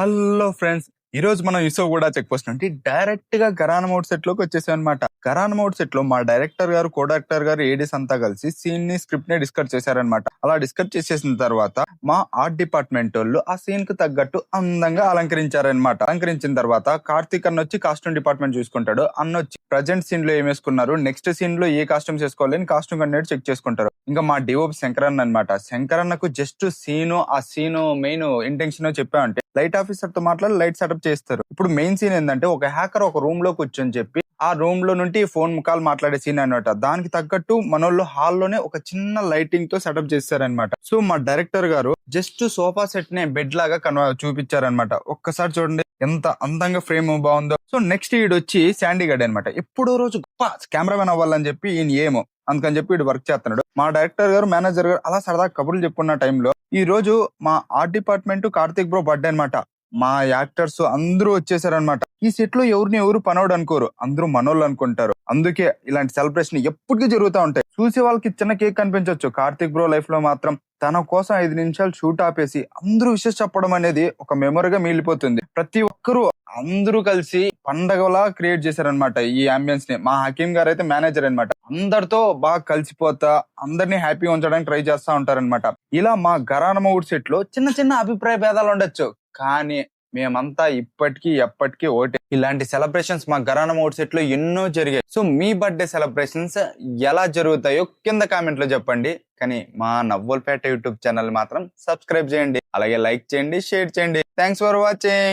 Hello friends ఈ రోజు మనం ఇసో కూడా చెక్ పోస్ట్ నుండి డైరెక్ట్గా గరాన మౌట్ సెట్లోకి వచ్చేసాం అనమాట కరాన్ మోడ్ సెట్లో మా డైరెక్టర్ గారు కో డైరెక్టర్ గారు ఏడీస్ అంతా కలిసి సీన్ని స్క్రిప్ట్ని డిస్కస్ చేశారనమాట అలా డిస్కస్ చేసేసిన తర్వాత మా ఆర్ట్ డిపార్ట్మెంట్ వాళ్ళు ఆ సీన్కు తగ్గట్టు అందంగా అలంకరించారనమాట అలంకరించిన తర్వాత కార్తీక్ అన్న వచ్చి కాస్ట్యూమ్ డిపార్ట్మెంట్ చూసుకుంటాడు. అన్న వచ్చి ప్రజెంట్ సీన్లో ఏం వేసుకున్నారు? నెక్స్ట్ సీన్లో ఏ కాస్ట్యూమ్స్ వేసుకోవాలి అని కాస్ట్యూమ్ అనేది చెక్ చేసుకుంటారు. ఇంకా మా డివోప్ శంకరన్న అనమాట శంకరన్నకు జస్ట్ సీను ఆ సీను మెయిన్ ఇంటెన్షన్ చెప్పామంటే లైట్ ఆఫీసర్తో మాట్లాడి లైట్ సెటప్ చేస్తారు. ఇప్పుడు మెయిన్ సీన్ ఏంటంటే ఒక హ్యాకర్ ఒక రూమ్లో కూర్చొని చెప్పి ఆ రూమ్లో నుండి ఫోన్ ముఖాలు మాట్లాడే సీన్ అనమాట దానికి తగ్గట్టు మనోళ్ళు హాల్లోనే ఒక చిన్న లైటింగ్తో సెటప్ చేస్తారనమాట సో మా డైరెక్టర్ గారు జస్ట్ సోఫా సెట్ నే బెడ్ లాగా కన్వ చూపించారనమాట ఒక్కసారి చూడండి ఎంత అందంగా ఫ్రేమ్ బాగుందో. సో నెక్స్ట్ ఈడు వచ్చి శాండీగడ్ అనమాట ఎప్పుడో రోజు గొప్ప కెమెరామెన్ అవ్వాలని చెప్పి ఈయన ఏమో. అందుకని చెప్పి ఇటు వర్క్ చేస్తున్నాడు మా డైరెక్టర్ గారు మేనేజర్ గారు అలా సరదా కబుర్లు చెప్పుకున్న టైంలో ఈ రోజు మా art department Karthik bro birthday అనమాట మా యాక్టర్స్ అందరూ వచ్చేసారనమాట ఈ సెట్లో ఎవరిని ఎవరు పనోడు అనుకోరు. అందరూ మనోళ్ళు అనుకుంటారు. అందుకే ఇలాంటి సెలబ్రేషన్ ఎప్పటికీ జరుగుతూ ఉంటాయి. చూసే వాళ్ళకి చిన్న కేక్ కనిపించవచ్చు కార్తిక్ బ్రో లైఫ్లో మాత్రం తన కోసం ఐదు నిమిషాలు షూట్ ఆపేసి అందరూ విషెస్ చెప్పడం అనేది ఒక మెమొరీగా మిగిలిపోతుంది. ప్రతి ఒక్కరూ అందరూ కలిసి పండగలా క్రియేట్ చేశారనమాట ఈ అంబియన్స్ని. మా హకీం గారు అయితే మేనేజర్ అన్నమాట. అందరితో బాగా కలిసిపోతా అందరినీ హ్యాపీగా ఉంచడానికి ట్రై చేస్తా ఉంటారన్నమాట. ఇలా మా గరానమ్మ మౌడ్ సెట్లో చిన్న చిన్న అభిప్రాయ భేదాలు ఉండొచ్చు. కానీ మేమంతా ఇప్పటికీ ఎప్పటికీ ఓటే. ఇలాంటి సెలబ్రేషన్స్ మా గరాన మౌడ్ సెట్లో ఎన్నో జరిగాయి. సో మీ బర్త్డే సెలబ్రేషన్స్ ఎలా జరుగుతాయో కింద కామెంట్లో చెప్పండి. కానీ మా నవ్వులపేట యూట్యూబ్ ఛానల్ మాత్రం సబ్స్క్రైబ్ చేయండి. అలాగే లైక్ చేయండి షేర్ చేయండి. Thanks for watching.